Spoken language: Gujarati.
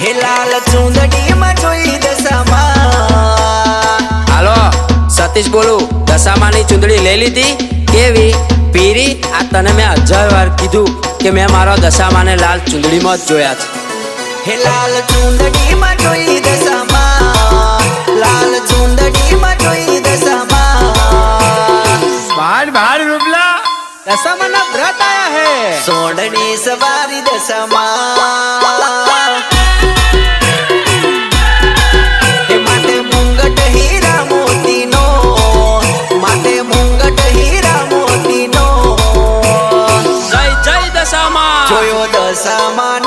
હે લાલ ચુંદડીમાં જોઈ દશામાં. હાલો સતીશ બોલું દશામાની ચૂંદડી લઈ લીધી કેવી? પીરી? આ તને મેં હજાર વાર કીધું કે મેં મારો દશામાને લાલ ચૂંદડીમાં જ જોયા છે. હે લાલ ચુંદડીમાં જોઈ દશામાં. લાલ ચુંદડીમાં જોઈ દશામાં. ભાર ભાર રૂપલા. દશામાના વ્રત આયા હે. સોડની સવારી દશામાં. દશામાં. જોયો દશામાં